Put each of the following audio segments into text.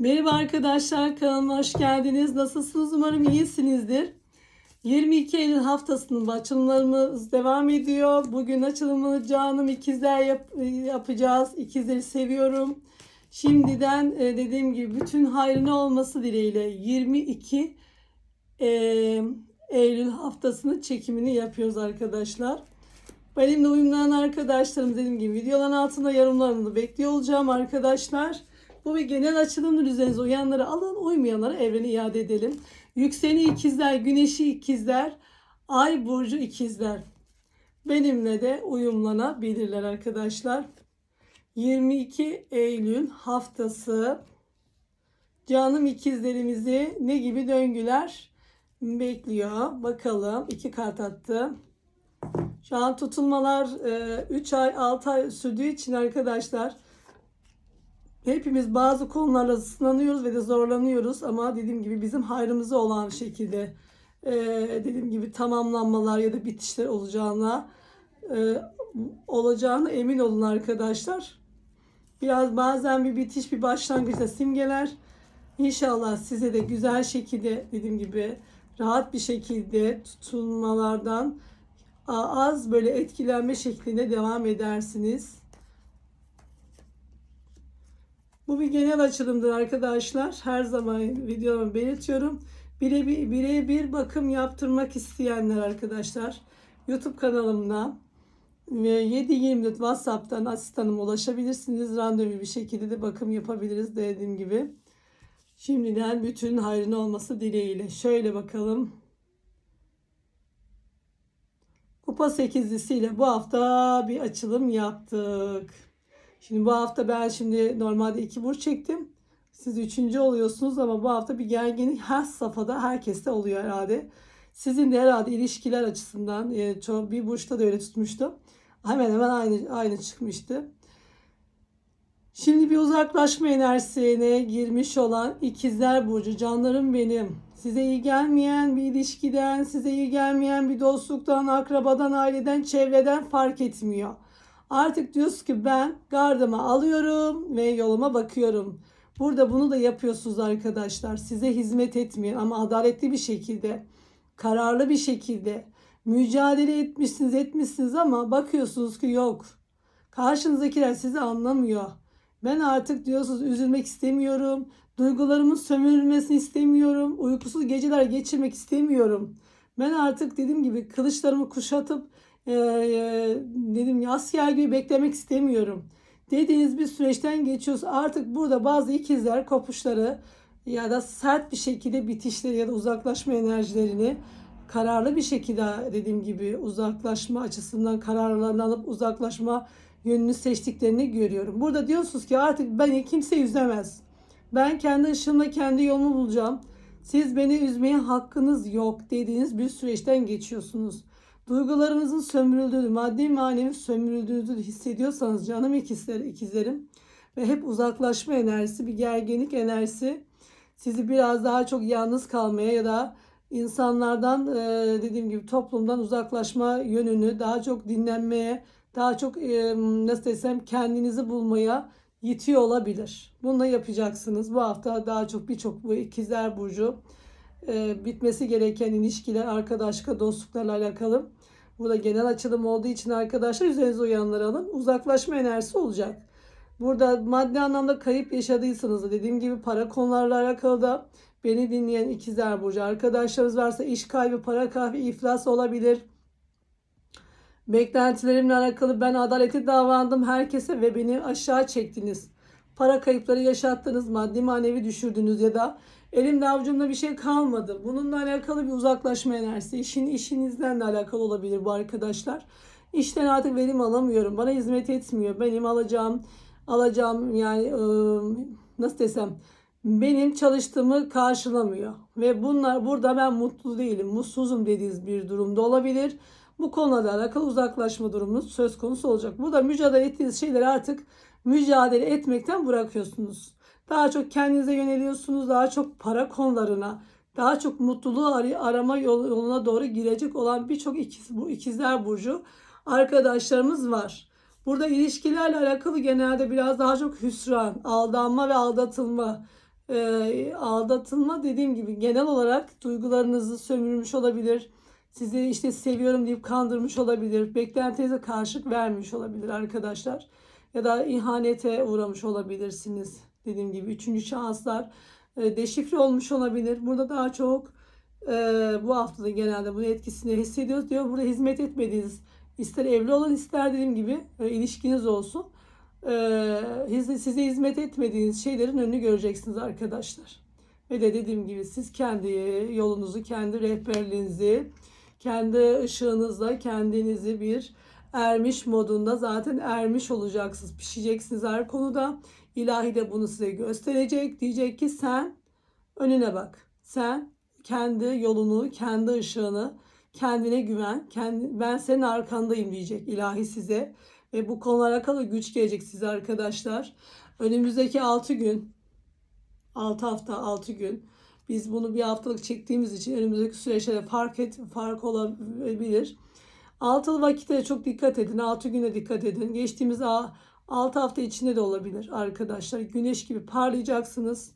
Merhaba arkadaşlar kanalıma hoş geldiniz. Nasılsınız? Umarım iyisinizdir. 22 Eylül haftasının açılımlarımız devam ediyor. Bugün açılımını canım ikizler yap- yapacağız. İkizleri seviyorum. Şimdiden e, dediğim gibi bütün hayrına olması dileğiyle 22 e, Eylül haftasının çekimini yapıyoruz arkadaşlar. Benimle uyumlanan arkadaşlarım dediğim gibi videoların altında yorumlarını bekliyor olacağım arkadaşlar. Bu bir genel açılımdır üzerinize uyanları alın, uymayanlara evreni iade edelim. Yükseni ikizler, güneşi ikizler, ay burcu ikizler. Benimle de uyumlanabilirler arkadaşlar. 22 Eylül haftası canım ikizlerimizi ne gibi döngüler bekliyor. Bakalım iki kart attı. Şu an tutulmalar 3 ay 6 ay sürdüğü için arkadaşlar hepimiz bazı konularla sınanıyoruz ve de zorlanıyoruz ama dediğim gibi bizim hayrımıza olan şekilde e, dediğim gibi tamamlanmalar ya da bitişler olacağına e, olacağına emin olun arkadaşlar. Biraz bazen bir bitiş bir başlangıçta simgeler. İnşallah size de güzel şekilde dediğim gibi rahat bir şekilde tutulmalardan az böyle etkilenme şeklinde devam edersiniz. Bu bir genel açılımdır arkadaşlar. Her zaman videolarımı belirtiyorum. Birebir bire bir bakım yaptırmak isteyenler arkadaşlar YouTube kanalımda ve 7-24 WhatsApp'tan asistanıma ulaşabilirsiniz. Randevu bir şekilde de bakım yapabiliriz dediğim gibi. Şimdiden bütün hayrın olması dileğiyle. Şöyle bakalım. Kupa sekizlisiyle bu hafta bir açılım yaptık. Şimdi bu hafta ben şimdi normalde iki burç çektim. Siz üçüncü oluyorsunuz ama bu hafta bir gerginlik her safhada herkeste oluyor herhalde. Sizin de herhalde ilişkiler açısından e, çok bir burçta da öyle tutmuştu. Hemen hemen aynı aynı çıkmıştı. Şimdi bir uzaklaşma enerjisine girmiş olan ikizler burcu canlarım benim. Size iyi gelmeyen bir ilişkiden, size iyi gelmeyen bir dostluktan, akrabadan, aileden, çevreden fark etmiyor. Artık diyoruz ki ben gardımı alıyorum ve yoluma bakıyorum. Burada bunu da yapıyorsunuz arkadaşlar. Size hizmet etmeyen ama adaletli bir şekilde, kararlı bir şekilde mücadele etmişsiniz, etmişsiniz ama bakıyorsunuz ki yok. Karşınızdakiler sizi anlamıyor. Ben artık diyorsunuz üzülmek istemiyorum. Duygularımın sömürülmesini istemiyorum. Uykusuz geceler geçirmek istemiyorum. Ben artık dediğim gibi kılıçlarımı kuşatıp e, e, dedim ya asker gibi beklemek istemiyorum. Dediğiniz bir süreçten geçiyoruz. Artık burada bazı ikizler kopuşları ya da sert bir şekilde bitişleri ya da uzaklaşma enerjilerini kararlı bir şekilde dediğim gibi uzaklaşma açısından kararlarını alıp uzaklaşma yönünü seçtiklerini görüyorum. Burada diyorsunuz ki artık beni kimse üzemez. Ben kendi ışığımla kendi yolumu bulacağım. Siz beni üzmeye hakkınız yok dediğiniz bir süreçten geçiyorsunuz. Duygularınızın sömürüldüğünü, maddi manevi sömürüldüğünü hissediyorsanız canım ikizler, ikizlerim ve hep uzaklaşma enerjisi, bir gerginlik enerjisi sizi biraz daha çok yalnız kalmaya ya da insanlardan dediğim gibi toplumdan uzaklaşma yönünü daha çok dinlenmeye, daha çok nasıl desem kendinizi bulmaya yitiyor olabilir. Bunu da yapacaksınız. Bu hafta daha çok birçok bu ikizler burcu bitmesi gereken ilişkiler, arkadaşlıkla, dostluklarla alakalı. Burada genel açılım olduğu için arkadaşlar üzerinize uyanları alın. Uzaklaşma enerjisi olacak. Burada maddi anlamda kayıp yaşadıysanız da dediğim gibi para konularla alakalı da beni dinleyen ikizler burcu arkadaşlarınız varsa iş kaybı, para kaybı, iflas olabilir. Beklentilerimle alakalı ben adaleti davrandım herkese ve beni aşağı çektiniz. Para kayıpları yaşattınız, maddi manevi düşürdünüz ya da elimde avucumda bir şey kalmadı. Bununla alakalı bir uzaklaşma enerjisi. İşin işinizden de alakalı olabilir bu arkadaşlar. İşten artık verim alamıyorum. Bana hizmet etmiyor. Benim alacağım alacağım yani nasıl desem benim çalıştığımı karşılamıyor. Ve bunlar burada ben mutlu değilim, mutsuzum dediğiniz bir durumda olabilir. Bu konuda alakalı uzaklaşma durumunuz söz konusu olacak. Burada mücadele ettiğiniz şeyleri artık mücadele etmekten bırakıyorsunuz. Daha çok kendinize yöneliyorsunuz. Daha çok para konularına, daha çok mutluluğu arama yoluna doğru girecek olan birçok ikiz, bu ikizler burcu arkadaşlarımız var. Burada ilişkilerle alakalı genelde biraz daha çok hüsran, aldanma ve aldatılma, e, aldatılma dediğim gibi genel olarak duygularınızı sömürmüş olabilir. Sizi işte seviyorum deyip kandırmış olabilir. Beklentinize karşılık vermiş olabilir arkadaşlar. Ya da ihanete uğramış olabilirsiniz. Dediğim gibi üçüncü şanslar e, deşifre olmuş olabilir. Burada daha çok e, bu haftada genelde bunun etkisini hissediyoruz diyor. Burada hizmet etmediğiniz ister evli olun ister dediğim gibi e, ilişkiniz olsun. E, size hizmet etmediğiniz şeylerin önünü göreceksiniz arkadaşlar. Ve de dediğim gibi siz kendi yolunuzu, kendi rehberliğinizi, kendi ışığınızla kendinizi bir ermiş modunda zaten ermiş olacaksınız. Pişeceksiniz her konuda. İlahi de bunu size gösterecek. Diyecek ki sen önüne bak. Sen kendi yolunu, kendi ışığını, kendine güven. Kendi, ben senin arkandayım diyecek ilahi size. Ve bu konulara alakalı güç gelecek size arkadaşlar. Önümüzdeki 6 gün, 6 hafta, 6 gün. Biz bunu bir haftalık çektiğimiz için önümüzdeki süreçlere fark et, fark olabilir. Altılı vakitlere çok dikkat edin. 6 güne dikkat edin. Geçtiğimiz 6 hafta içinde de olabilir arkadaşlar. Güneş gibi parlayacaksınız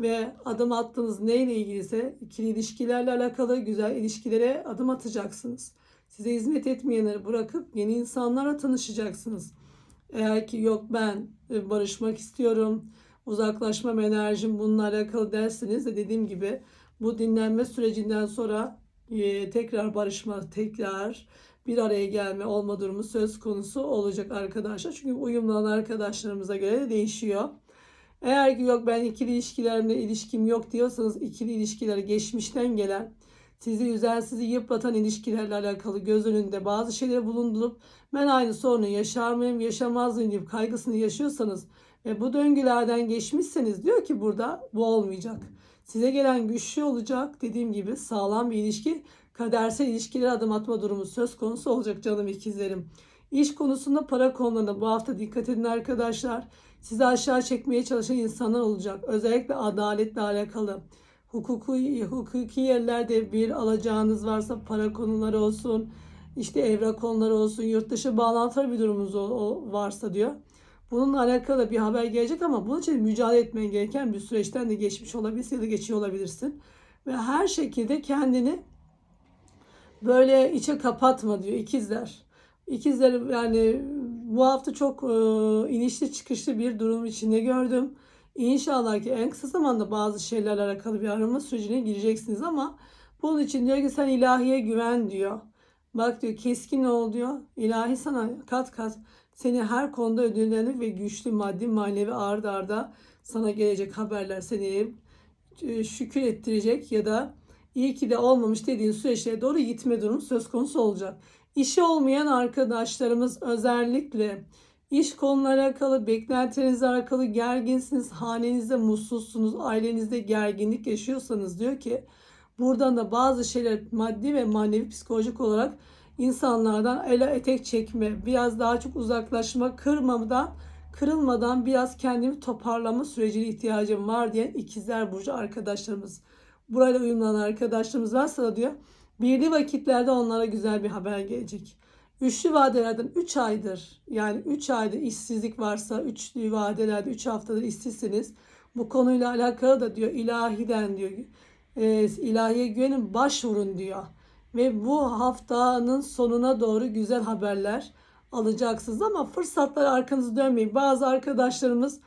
ve adım attığınız neyle ilgiliyse ikili ilişkilerle alakalı güzel ilişkilere adım atacaksınız. Size hizmet etmeyenleri bırakıp yeni insanlarla tanışacaksınız. Eğer ki yok ben e, barışmak istiyorum, uzaklaşmam enerjim bununla alakalı derseniz de dediğim gibi bu dinlenme sürecinden sonra e, tekrar barışma, tekrar bir araya gelme olma durumu söz konusu olacak arkadaşlar. Çünkü uyumlanan arkadaşlarımıza göre de değişiyor. Eğer ki yok ben ikili ilişkilerimle ilişkim yok diyorsanız ikili ilişkileri geçmişten gelen sizi üzen, sizi yıpratan ilişkilerle alakalı göz önünde bazı şeyleri bulundurup ben aynı sorunu yaşar mıyım, yaşamaz mıyım deyip kaygısını yaşıyorsanız ve bu döngülerden geçmişseniz diyor ki burada bu olmayacak. Size gelen güçlü olacak dediğim gibi sağlam bir ilişki kadersel ilişkilere adım atma durumu söz konusu olacak canım ikizlerim. İş konusunda para konularına bu hafta dikkat edin arkadaşlar. Sizi aşağı çekmeye çalışan insanlar olacak. Özellikle adaletle alakalı. Hukuki, hukuki yerlerde bir alacağınız varsa para konuları olsun, işte evrak konuları olsun, yurt dışı bağlantılı bir durumunuz varsa diyor. Bununla alakalı bir haber gelecek ama bunun için mücadele etmen gereken bir süreçten de geçmiş olabilirsin ya da geçiyor olabilirsin. Ve her şekilde kendini böyle içe kapatma diyor ikizler. İkizler yani bu hafta çok e, inişli çıkışlı bir durum içinde gördüm. İnşallah ki en kısa zamanda bazı şeylerle alakalı bir arama sürecine gireceksiniz ama bunun için diyor ki sen ilahiye güven diyor. Bak diyor keskin ol diyor. İlahi sana kat kat seni her konuda ödüllenir ve güçlü maddi manevi arda arda sana gelecek haberler seni e, şükür ettirecek ya da iyi ki de olmamış dediğin süreçlere doğru gitme durumu söz konusu olacak. İşi olmayan arkadaşlarımız özellikle iş konulara alakalı, beklentilerinizle alakalı gerginsiniz, hanenizde mutsuzsunuz, ailenizde gerginlik yaşıyorsanız diyor ki buradan da bazı şeyler maddi ve manevi psikolojik olarak insanlardan ele etek çekme, biraz daha çok uzaklaşma, kırmadan, kırılmadan biraz kendimi toparlama sürecine ihtiyacım var diyen ikizler burcu arkadaşlarımız. Burayla uyumlanan arkadaşlarımız varsa da diyor birli vakitlerde onlara güzel bir haber gelecek. Üçlü vadelerden 3 aydır yani 3 aydır işsizlik varsa üçlü vadelerde 3 haftadır işsizsiniz. Bu konuyla alakalı da diyor ilahiden diyor e, ilahiye güvenin başvurun diyor. Ve bu haftanın sonuna doğru güzel haberler alacaksınız ama fırsatlara arkanızı dönmeyin. Bazı arkadaşlarımız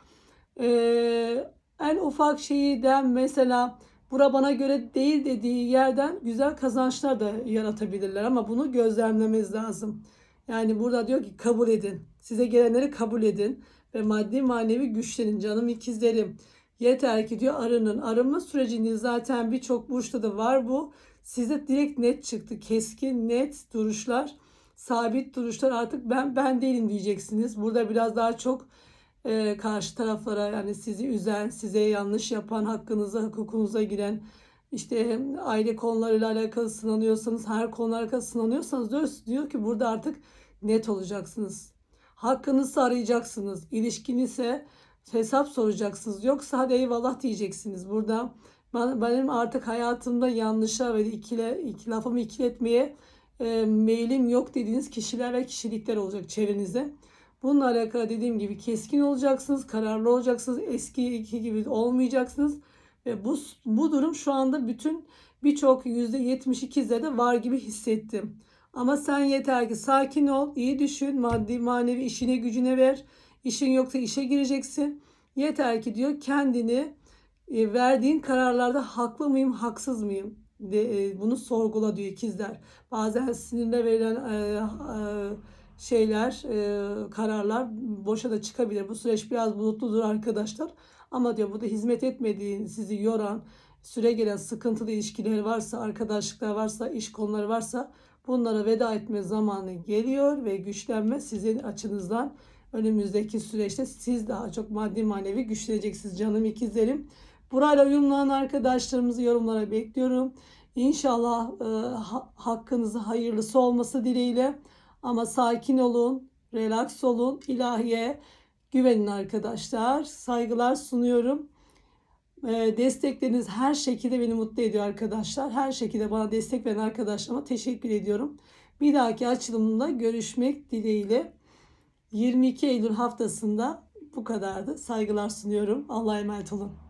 e, en ufak şeyden mesela bura bana göre değil dediği yerden güzel kazançlar da yaratabilirler ama bunu gözlemlememiz lazım. Yani burada diyor ki kabul edin. Size gelenleri kabul edin ve maddi manevi güçlenin canım ikizlerim. Yeter ki diyor arının. Arınma sürecinde zaten birçok burçta da var bu. Size direkt net çıktı. Keskin, net duruşlar, sabit duruşlar artık ben ben değilim diyeceksiniz. Burada biraz daha çok e, karşı taraflara yani sizi üzen, size yanlış yapan, hakkınıza, hukukunuza giren işte aile konularıyla alakalı sınanıyorsanız, her konularla alakalı sınanıyorsanız diyor, diyor ki burada artık net olacaksınız. Hakkınızı arayacaksınız. İlişkinizse hesap soracaksınız. Yoksa hadi eyvallah diyeceksiniz. Burada benim artık hayatımda yanlışa ve ikile, iki lafımı ikiletmeye e, meylim yok dediğiniz kişiler ve kişilikler olacak çevrenizde. Bununla alakalı dediğim gibi keskin olacaksınız, kararlı olacaksınız. Eski iki gibi olmayacaksınız. Ve bu, bu durum şu anda bütün birçok %72'de de var gibi hissettim. Ama sen yeter ki sakin ol, iyi düşün, maddi manevi işine gücüne ver. İşin yoksa işe gireceksin. Yeter ki diyor kendini e, verdiğin kararlarda haklı mıyım, haksız mıyım? De, e, bunu sorgula diyor ikizler. Bazen sinirle verilen e, e, şeyler, e, kararlar boşa da çıkabilir. Bu süreç biraz bulutludur arkadaşlar. Ama diyor bu da hizmet etmediğin, sizi yoran, süre gelen sıkıntılı ilişkiler varsa, arkadaşlıklar varsa, iş konuları varsa bunlara veda etme zamanı geliyor ve güçlenme sizin açınızdan önümüzdeki süreçte siz daha çok maddi manevi güçleneceksiniz canım ikizlerim. Burayla uyumlanan arkadaşlarımızı yorumlara bekliyorum. İnşallah e, ha- hakkınızı hayırlısı olması dileğiyle. Ama sakin olun, relax olun, ilahiye güvenin arkadaşlar. Saygılar sunuyorum. E, destekleriniz her şekilde beni mutlu ediyor arkadaşlar. Her şekilde bana destek veren arkadaşlarıma teşekkür ediyorum. Bir dahaki açılımda görüşmek dileğiyle. 22 Eylül haftasında bu kadardı. Saygılar sunuyorum. Allah'a emanet olun.